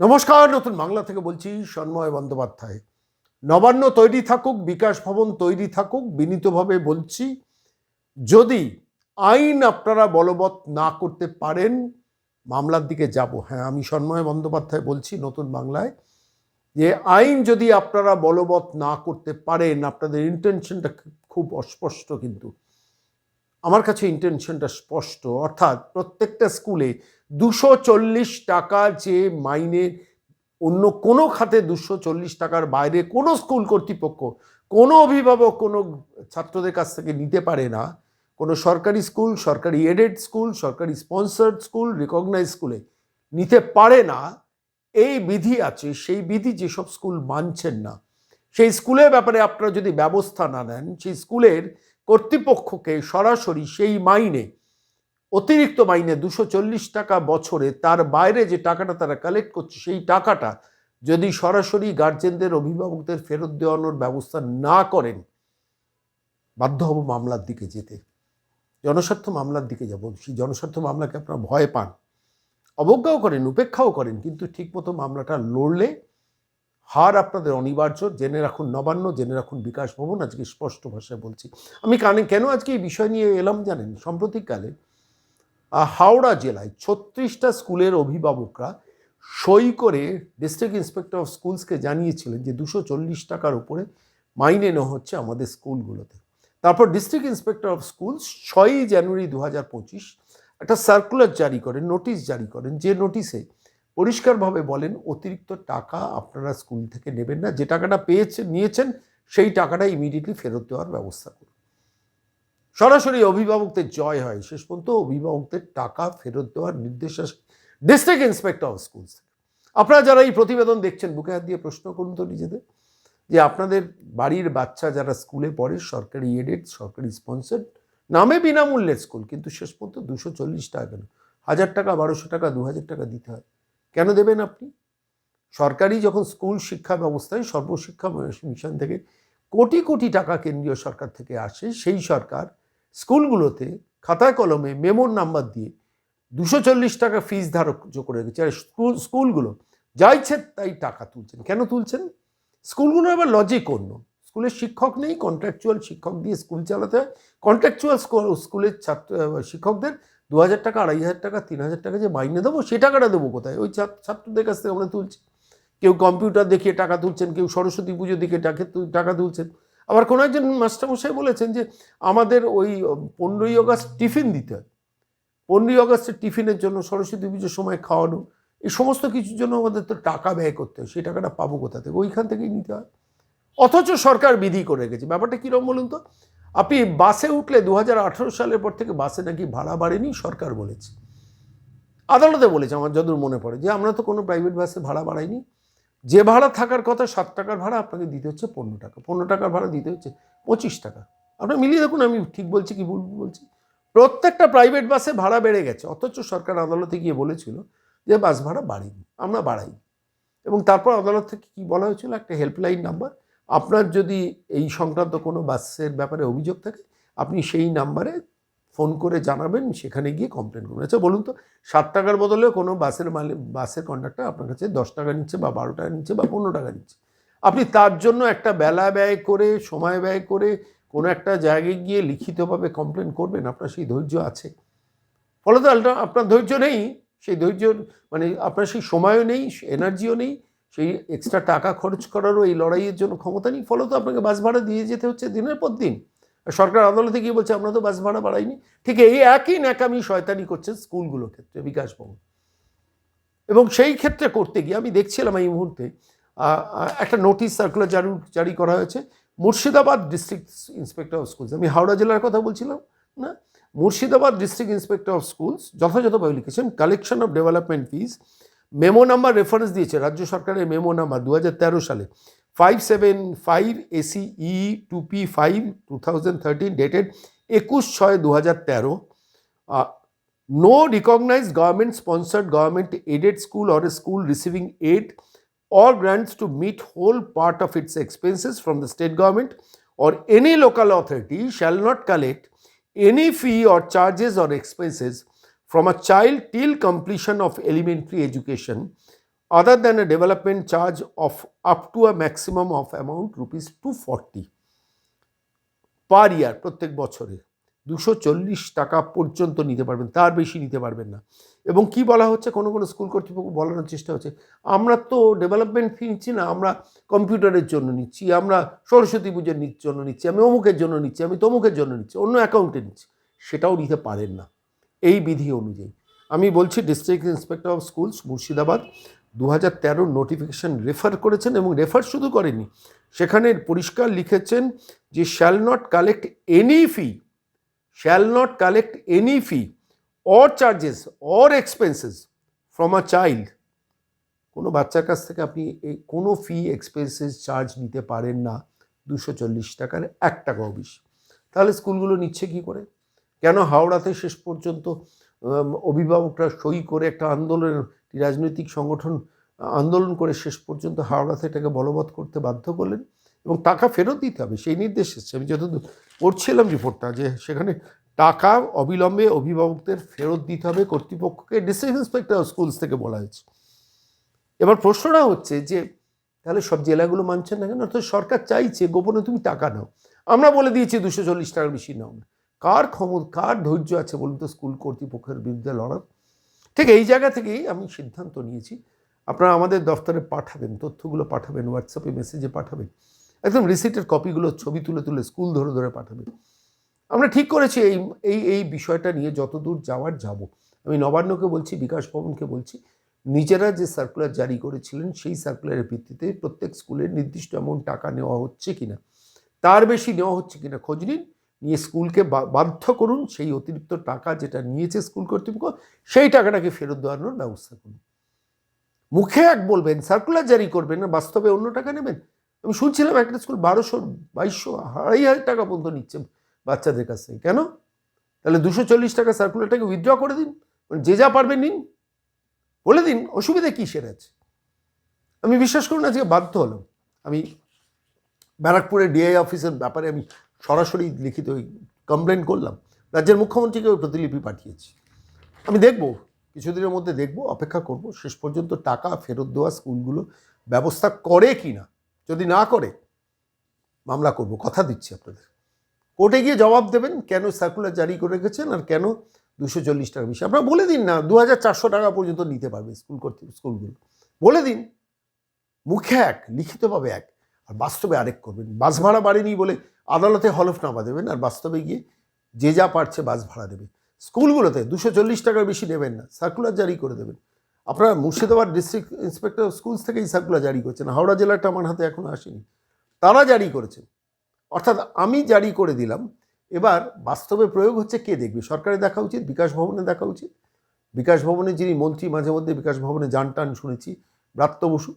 নমস্কার, নতুন বাংলা থেকে বলছি সন্ময় বন্দ্যোপাধ্যায়। নবান্ন তৈরি থাকুক, বিকাশ ভবন তৈরি থাকুক, বিনীতভাবে বলছি, যদি আইন আপনারা বলবৎ না করতে পারেন, মামলার দিকে যাব। হ্যাঁ আমি সন্ময় বন্দ্যোপাধ্যায় বলছি নতুন বাংলায়, যে আইন যদি আপনারা বলবৎ না করতে পারেন, আপনাদের ইন্টেনশনটা খুব অস্পষ্ট কিন্তু। আমার কাছে ইন্টেনশনটা স্পষ্ট। অর্থাৎ প্রত্যেকটা স্কুলে দুশো চল্লিশ টাকা যে মাইনে, অন্য কোনো খাতে দুশো চল্লিশ টাকার বাইরে কোনো স্কুল কর্তৃপক্ষ, কোনো অভিভাবক, কোনো ছাত্রদের কাছ থেকে নিতে পারে না। কোনো সরকারি স্কুল, সরকারি এডেড স্কুল, সরকারি স্পন্সার্ড স্কুল রিকগনাইজ স্কুলে নিতে পারে না। এই বিধি আছে, সেই বিধি যেসব স্কুল মানছেন না। সেই স্কুলের ব্যাপারে আপনারা যদি ব্যবস্থা না নেন, সেই স্কুলের কর্তৃপক্ষকে সরাসরি সেই মাইনে অতিরিক্ত মাইনে দুশো চল্লিশ টাকা বছরে তার বাইরে যে টাকাটা তারা কালেক্ট করছে, সেই টাকাটা যদি সরাসরি গার্জেনদের অভিভাবকদের ফেরত দেওয়ানোর ব্যবস্থা না করেন, বাধ্য হব মামলার দিকে যেতে। জনস্বার্থ মামলার দিকে যাব। সেই জনস্বার্থ মামলাকে আপনারা ভয় পান। অবজ্ঞাও করেন, উপেক্ষাও করেন, কিন্তু ঠিকমতো মামলাটা লড়লে হার আপনাদের অনিবার্য। জেনে রাখুন নবান্ন, জেনে রাখুন বিকাশ ভবন, আজকে স্পষ্ট ভাষায় বলছি। আমি কানে কেন আজকে এই বিষয় নিয়ে এলাম জানেন? সাম্প্রতিককালে হাওড়া জেলায় ছত্রিশটা স্কুলের অভিভাবকরা সই করে ডিস্ট্রিক্ট ইন্সপেক্টর অফ স্কুলসকে জানিয়েছিলেন যে দুশো চল্লিশ টাকার উপরে মাইনে নেওয়া হচ্ছে আমাদের স্কুলগুলোতে। তারপর ডিস্ট্রিক্ট ইন্সপেক্টর অফ স্কুলস ছয়ই জানুয়ারি দু হাজার পঁচিশ একটা সার্কুলার জারি করেন নোটিশ জারি করেন, যে নোটিশে পরিষ্কারভাবে বলেন, অতিরিক্ত টাকা আপনারা স্কুল থেকে নেবেন না। যে টাকাটা পেয়েছেন নিয়েছেন, সেই টাকাটা ইমিডিয়েটলি ফেরত দেওয়ার ব্যবস্থা করুন। সরাসরি অভিভাবকদের জয় হয়। শেষ পর্যন্ত অভিভাবকদের টাকা ফেরত দেওয়ার নির্দেশ আসে ডিস্ট্রিক্ট ইন্সপেক্টর অফ স্কুলস আপনারা যারা এই প্রতিবেদন দেখছেন, বুকে হাত দিয়ে প্রশ্ন করুন তো নিজেদের। যে আপনাদের বাড়ির বাচ্চা যারা স্কুলে পড়ে, সরকারি এডেড সরকারি স্পন্সার্ড নামে বিনামূল্যের স্কুল কিন্তু শেষ পর্যন্ত দুশো চল্লিশ টাকা কেন হাজার টাকা, বারোশো টাকা, দু হাজার টাকা দিতে হয়। কেন দেবেন আপনি? সরকারি যখন স্কুল শিক্ষা ব্যবস্থায় সর্বশিক্ষা মিশন থেকে কোটি কোটি টাকা কেন্দ্রীয় সরকার থেকে আসে, সেই সরকার স্কুলগুলোতে খাতায় কলমে মেমোর নাম্বার দিয়ে দুশো চল্লিশ টাকা ফিস ধার্য করে রেখেছে। আর স্কুল, স্কুলগুলো যা ইচ্ছে তাই টাকা তুলছেন। কেন তুলছেন? স্কুলগুলো আবার লজিক অন্য। স্কুলের শিক্ষক নেই কন্ট্রাকচুয়াল শিক্ষক দিয়ে স্কুল চালাতে হয়। কন্ট্রাকচুয়াল স্কুলের ছাত্র, শিক্ষকদের দু হাজার টাকা, আড়াই হাজার টাকা, তিন হাজার টাকা যে মাইনে দেবো, সে টাকাটা দেবো কোথায়? ওই ছাত্র- ছাত্রদের কাছ থেকে আমরা তুলছি। কেউ কম্পিউটার দেখিয়ে টাকা তুলছেন, কেউ সরস্বতী পুজো দিকে টাকা তুলছেন। আবার কোনো একজন মাস্টারমশাই বলেছেন যে আমাদের ওই পনেরোই আগস্ট টিফিন দিতে হয়। পনেরোই আগস্টের টিফিনের জন্য সরস্বতী পুজোর সময় খাওয়ানো, এই সমস্ত কিছুর জন্য আমাদের তো টাকা ব্যয় করতে হয়, সেই টাকাটা পাবো কোথা থেকে? ওইখান থেকেই নিতে হয়। অথচ সরকার বিধি করে রেখেছে। ব্যাপারটা কীরকম বলুন তো? আপনি বাসে উঠলে দু হাজার আঠেরো সালের পর থেকে বাসে নাকি ভাড়া বাড়েনি, সরকার বলেছে। আদালতে বলেছে, আমার যদুর মনে পড়ে, যে আমরা তো কোনো প্রাইভেট বাসে ভাড়া বাড়াইনি। যে ভাড়া থাকার কথা সাত টাকার ভাড়া আপনাকে দিতে হচ্ছে পনেরো টাকা। পনেরো টাকার ভাড়া দিতে হচ্ছে পঁচিশ টাকা। আপনার মিলিয়ে দেখুন, আমি ঠিক বলছি কি ভুল বলছি? প্রত্যেকটা প্রাইভেট বাসে ভাড়া বেড়ে গেছে। অথচ সরকার আদালতে গিয়ে বলেছিল যে বাস ভাড়া বাড়িনি আমরা বাড়াই। এবং তারপর আদালত থেকে কী বলা হয়েছিল? একটা হেল্পলাইন নাম্বার আপনার যদি এই সংক্রান্ত কোনো বাসের ব্যাপারে অভিযোগ থাকে, আপনি সেই নাম্বারে ফোন করে জানাবেন, সেখানে গিয়ে কমপ্লেন করবেন। আচ্ছা বলুন তো, সাত টাকার বদলে কোনো বাসের মালিক, বাসের কন্ডাক্টর আপনার কাছে দশ টাকা নিচ্ছে বা বারো টাকা নিচ্ছে বা পনেরো টাকা নিচ্ছে। আপনি তার জন্য একটা বেলা ব্যয় করে, সময় ব্যয় করে কোনো একটা জায়গায় গিয়ে লিখিতভাবে কমপ্লেন করবেন, আপনার সেই ধৈর্য আছে। ফলত আপনার ধৈর্য নেই, সেই ধৈর্য মানে আপনার সেই সময়ও নেই এনার্জিও নেই, সেই এক্সট্রা টাকা খরচ করারও এই লড়াইয়ের জন্য ক্ষমতা নেই, ফলত আপনাকে বাস ভাড়া দিয়ে যেতে হচ্ছে দিনের পর দিন। সরকার আদালতে গিয়ে বলছে, আমরা তো বাস ভাড়া বাড়াইনি। ঠিক এই একই ন্যাকামি শয়তানি করছে স্কুলগুলোর ক্ষেত্রে বিকাশ ভবন এবং সেই ক্ষেত্রে করতে গিয়ে আমি দেখছিলাম এই মুহূর্তে একটা নোটিশ সার্কুলার জারি জারি করা হয়েছে, Murshidabad district inspector of schools আমি হাওড়া জেলার কথা বলছিলাম, না? Murshidabad district inspector of schools যথাযথভাবে লিখেছেন collection of development fees memo number reference দিয়েছে, রাজ্য সরকারের মেমো নাম্বার দু হাজার তেরো সালে। 575 ACE 2P5 2013 dated 21 6 2013 uh, no recognized government sponsored government aided school or a school receiving aid or grants to meet whole part of its expenses from the state government or any local authority shall not collect any fee or charges or expenses from a child till completion of elementary education. Other than a development charge of up to a maximum of amount rupees 240 পার ইয়ার প্রত্যেক বছরে, দুশো চল্লিশ টাকা পর্যন্ত নিতে পারবেন, তার বেশি নিতে পারবেন না। এবং কি বলা হচ্ছে, কোনো কোনো স্কুল কর্তৃপক্ষ বলানোর চেষ্টা হচ্ছে, আমরা তো ডেভেলপমেন্ট ফি নিচ্ছি না, আমরা কম্পিউটারের জন্য নিচ্ছি, আমরা সরস্বতী পুজোর জন্য নিচ্ছি, আমি অমুকের জন্য নিচ্ছি, আমি তমুকের জন্য নিচ্ছি, অন্য অ্যাকাউন্টে নিচ্ছি, সেটাও নিতে পারেন না। এই বিধি অনুযায়ী। আমি বলছি district inspector of schools Murshidabad দু হাজার নোটিফিকেশান রেফার করেছেন এবং রেফার শুধু করেনি সেখানে পরিষ্কার লিখেছেন যে shall not collect any fee shall not collect any fee or charges or expenses from a child কোনো বাচ্চার কাছ থেকে আপনি এই কোনো ফি এক্সপেন্সেস চার্জ নিতে পারেন না, দুশো চল্লিশ টাকার এক টাকাও বেশি তাহলে স্কুলগুলো নিচ্ছে কি করে? কেন হাওড়াতে শেষ পর্যন্ত অভিভাবকরা সই করে একটা আন্দোলনের রাজনৈতিক সংগঠন আন্দোলন করে শেষ পর্যন্ত হাওড়াতে এটাকে বলবৎ করতে বাধ্য করলেন এবং টাকা ফেরত দিতে হবে, সেই নির্দেশ এসেছে। আমি যতদূর পড়ছিলাম রিপোর্টটা যে সেখানে টাকা অবিলম্বে অভিভাবকদের ফেরত দিতে হবে, কর্তৃপক্ষকে ডিস্ট্রিক্ট ইন্সপেক্টর স্কুলস থেকে বলা হয়েছে। এবার প্রশ্নটা হচ্ছে যে, তাহলে সব জেলাগুলো মানছেন না কেন? তো সরকার চাইছে, গোপনে তুমি টাকা নাও। আমরা বলে দিয়েছি দুশো চল্লিশ টাকার বেশি নাও না। কার ক্ষমতা, কার ধৈর্য আছে বলুন তো স্কুল কর্তৃপক্ষের বিরুদ্ধে লড়ার? ঠিক এই জায়গা থেকেই আমি সিদ্ধান্ত নিয়েছি। আপনারা আমাদের দফতরে পাঠাবেন, তথ্যগুলো পাঠাবেন হোয়াটসঅ্যাপে মেসেজে পাঠাবেন। একদম রিসিটের কপিগুলো ছবি তুলে তুলে স্কুল ধরে ধরে পাঠাবেন। আমরা ঠিক করেছি এই এই এই বিষয়টা নিয়ে যতদূর যাওয়ার যাব। আমি নবান্নকে বলছি, বিকাশ ভবনকে বলছি, নিজেরা যে সার্কুলার জারি করেছিলেন সেই সার্কুলারের ভিত্তিতে প্রত্যেক স্কুলের নির্দিষ্ট এমন টাকা নেওয়া হচ্ছে কিনা, তার বেশি নেওয়া হচ্ছে কিনা খোঁজ নিন। নিয়ে স্কুলকে বাধ্য করুন সেই অতিরিক্ত টাকা যেটা নিয়েছে স্কুল কর্তৃপক্ষ, সেই টাকাটাকে ফেরত দেওয়ানোর ব্যবস্থা করুন। মুখে এক বলবেন সার্কুলার জারি করবেন না, বাস্তবে অন্য টাকা নেবেন। আমি শুনছিলাম একটা স্কুল বারোশো, বাইশশো, আড়াই হাজার টাকা পর্যন্ত নিচ্ছে বাচ্চাদের কাছ থেকে। কেন? তাহলে দুশো চল্লিশ টাকা সার্কুলারটাকে উইথড্র করে দিন। মানে যে যা পারবেন নিন। বলে দিন, অসুবিধা কিসের আছে? আমি বিশ্বাস করুন, আজকে বাধ্য হলাম। আমি ব্যারাকপুরের ডিআই অফিসের ব্যাপারে আমি সরাসরি লিখিত ওই কমপ্লেন করলাম। রাজ্যের মুখ্যমন্ত্রীকে ওই প্রতিলিপি পাঠিয়েছি। আমি দেখব, কিছুদিনের মধ্যে দেখব, অপেক্ষা করব, শেষ পর্যন্ত টাকা ফেরত দেওয়া স্কুলগুলো ব্যবস্থা করে কি না যদি না করে, মামলা করব, কথা দিচ্ছি আপনাদের। কোর্টে গিয়ে জবাব দেবেন কেন সার্কুলার জারি করে রেখেছেন আর কেন দুশো চল্লিশ টাকা বেশি আপনারা বলে দিন না, দু হাজার চারশো টাকা পর্যন্ত নিতে পারবে স্কুল কর্তৃ স্কুলগুলো। বলে দিন, মুখে এক, লিখিতভাবে এক। আর বাস্তবে আরেক করবেন। বাস ভাড়া বাড়েনি বলে আদালতে হলফনামা দেবেন আর বাস্তবে গিয়ে যে যা পারছে বাস ভাড়া দেবে। স্কুলগুলোতে দুশো চল্লিশ টাকার বেশি নেবেন না সার্কুলার জারি করে দেবেন। আপনারা মুর্শিদাবাদ ডিস্ট্রিক্ট ইন্সপেক্টর স্কুলস থেকেই সার্কুলার জারি করছেন, হাওড়া জেলাটা আমার হাতে এখনও আসেনি। তারা জারি করেছেন। অর্থাৎ আমি জারি করে দিলাম। এবার বাস্তবে প্রয়োগ হচ্ছে কে দেখবে? সরকারে দেখা উচিত? বিকাশ ভবনে দেখা উচিত? বিকাশ ভবনে যিনি মন্ত্রী, মাঝে মধ্যে বিকাশ ভবনে যান টান শুনেছি, ব্রাত্য বসু।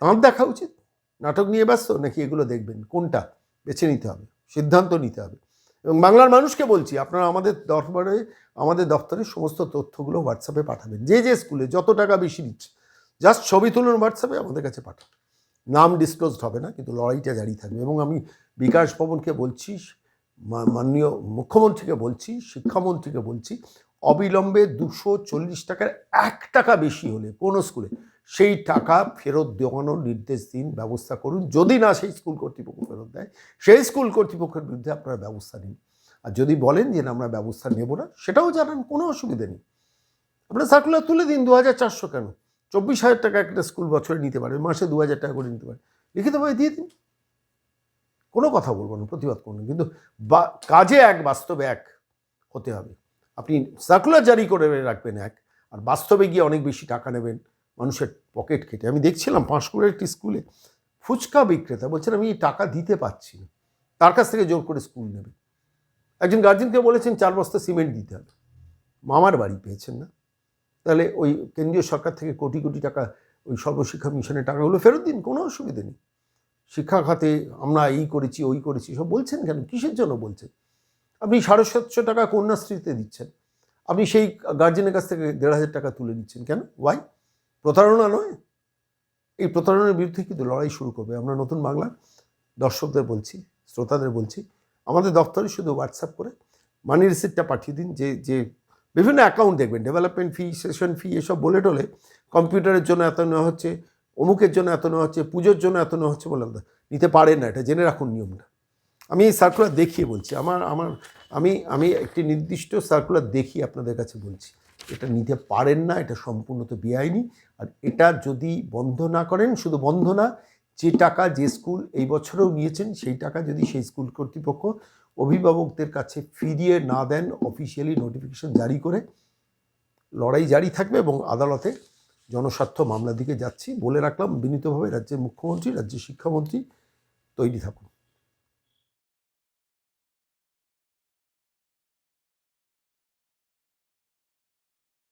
তাঁর দেখা উচিত? নাটক নিয়ে ব্যস্ত? নাকি এগুলো দেখবেন? কোনটা? বেছে নিতে হবে, সিদ্ধান্ত নিতে হবে। এবং বাংলার মানুষকে বলছি, আপনারা আমাদের দরবারে, আমাদের দপ্তরে সমস্ত তথ্যগুলো হোয়াটসঅ্যাপে পাঠাবেন। যে যে স্কুলে যত টাকা বেশি নিচ্ছে, জাস্ট ছবি তুলুন হোয়াটসঅ্যাপে, আমাদের কাছে পাঠান। নাম ডিসক্লোজড হবে না, কিন্তু লড়াইটা জারি থাকবে। এবং আমি বিকাশ ভবনকে বলছি মাননীয় মুখ্যমন্ত্রীকে বলছি, শিক্ষামন্ত্রীকে বলছি, অবিলম্বে দুশো চল্লিশ টাকার এক টাকা বেশি হলে, কোনো স্কুলে সেই টাকা ফেরত দেওয়ানোর নির্দেশ দিন ব্যবস্থা করুন। যদি না সেই স্কুল কর্তৃপক্ষ ফেরত দেয় সেই স্কুল কর্তৃপক্ষের বিরুদ্ধে আপনারা ব্যবস্থা নিন। আর যদি বলেন যে না, আমরা ব্যবস্থা নেব না সেটাও জানান কোনো অসুবিধা নেই। আপনারা সার্কুলার তুলে দিন দু হাজার চারশো কেন? চব্বিশ হাজার টাকা একটা স্কুল বছরে নিতে পারে মাসে দু হাজার টাকা করে নিতে পারে লিখিতভাবে দিয়ে দিন। কোনো কথা বলব না প্রতিবাদ করুন কিন্তু বা- কাজে এক বাস্তবে এক হতে হবে। আপনি সার্কুলার জারি করে রাখবেন এক আর বাস্তবে গিয়ে অনেক বেশি টাকা নেবেন। মানুষের পকেট কেটে। আমি দেখছিলাম পাঁশকুড়ের একটি স্কুলে ফুচকা বিক্রেতা বলছেন, আমি টাকা দিতে পারছি না। তার কাছ থেকে জোর করে স্কুল নেবে। একজন গার্জেনকে বলেছেন, চার বস্তা সিমেন্ট দিতে হবে। মামার বাড়ি পেয়েছেন না। তাহলে ওই কেন্দ্রীয় সরকার থেকে কোটি কোটি টাকা, ওই সর্বশিক্ষা মিশনের টাকাগুলো ফেরত দিন, কোনো অসুবিধে নেই। শিক্ষা খাতে আমরা এই করেছি, ওই করেছি, সব বলছেন কেন? কিসের জন্য বলছেন? আপনি সাড়ে সাতশো টাকা কন্যাশ্রীতে দিচ্ছেন। আপনি সেই গার্জেনের কাছ থেকে দেড় হাজার টাকা তুলে নিচ্ছেন কেন? ওয়াই প্রতারণা নয়। এই প্রতারণার বিরুদ্ধে কিন্তু লড়াই শুরু করবে। আমরা নতুন বাংলার দর্শকদের বলছি, শ্রোতাদের বলছি, আমাদের দপ্তরে শুধু হোয়াটসঅ্যাপ করে মানি রিসিপ্টটা পাঠিয়ে দিন। যে যে বিভিন্ন অ্যাকাউন্ট দেখবেন ডেভেলপমেন্ট ফি সেশন ফি এসব বলে টলে কম্পিউটারের জন্য এত নেওয়া হচ্ছে, অমুকের জন্য এত নেওয়া হচ্ছে, পুজোর জন্য এত নেওয়া হচ্ছে বললাম নিতে পারেন না, এটা জেনে রাখুন নিয়মটা। আমি এই সার্কুলার দেখিয়ে বলছি, আমার আমার, আমি আমি একটি নির্দিষ্ট সার্কুলার দেখিয়ে আপনাদের কাছে বলছি। এটা নিতে পারেন না, এটা সম্পূর্ণ তো বেআইনি। আর এটা যদি বন্ধ না করেন, শুধু বন্ধ না, যে টাকা যে স্কুল এই বছরেও নিয়েছেন, সেই টাকা যদি সেই স্কুল কর্তৃপক্ষ অভিভাবকদের কাছে ফিরিয়ে না দেন, অফিসিয়ালি নোটিফিকেশন জারি করে, লড়াই জারি থাকবে এবং আদালতে জনস্বার্থ মামলার দিকে যাচ্ছি। বলে রাখলাম, বিনীতভাবে রাজ্যের মুখ্যমন্ত্রী, রাজ্যের শিক্ষামন্ত্রী তৈরি থাকুন।